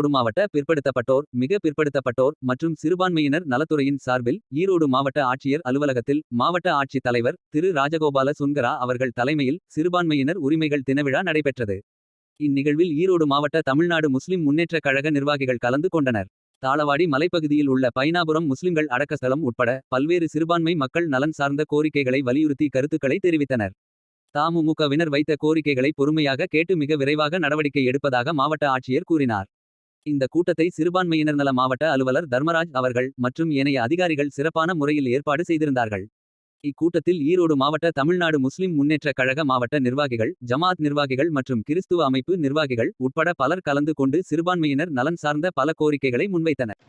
ஈரோடு மாவட்ட பிற்படுத்தப்பட்டோர் மிக பிற்படுத்தப்பட்டோர் மற்றும் சிறுபான்மையினர் நலத்துறையின் சார்பில் ஈரோடு மாவட்ட ஆட்சியர் அலுவலகத்தில் மாவட்ட ஆட்சித் தலைவர் திரு. ராஜகோபால சுன்கரா அவர்கள் தலைமையில் சிறுபான்மையினர் உரிமைகள் தினவிழா நடைபெற்றது. இந்நிகழ்வில் ஈரோடு மாவட்ட தமிழ்நாடு முஸ்லிம் முன்னேற்றக் கழக நிர்வாகிகள் கலந்து கொண்டனர். தாளவாடி மலைப்பகுதியில் உள்ள பைனாபுரம் முஸ்லிம்கள் அடக்கஸ்தலம் உட்பட பல்வேறு சிறுபான்மை மக்கள் நலன் சார்ந்த கோரிக்கைகளை வலியுறுத்தி கருத்துக்களை தெரிவித்தனர். தாமுமுகவினர் வைத்த கோரிக்கைகளை பொறுமையாக கேட்டு மிக விரைவாக நடவடிக்கை எடுப்பதாக மாவட்ட ஆட்சியர் கூறினார். இந்த கூட்டத்தை சிறுபான்மையினர் நல மாவட்ட அலுவலர் தர்மராஜ் அவர்கள் மற்றும் ஏனைய அதிகாரிகள் சிறப்பான முறையில் ஏற்பாடு செய்திருந்தார்கள். இக்கூட்டத்தில் ஈரோடு மாவட்ட தமிழ்நாடு முஸ்லிம் முன்னேற்றக் கழக மாவட்ட நிர்வாகிகள் ஜமாத் நிர்வாகிகள் மற்றும் கிறிஸ்துவ அமைப்பு நிர்வாகிகள் உட்பட பலர் கலந்து கொண்டு சிறுபான்மையினர் நலன் சார்ந்த பல கோரிக்கைகளை முன்வைத்தனர்.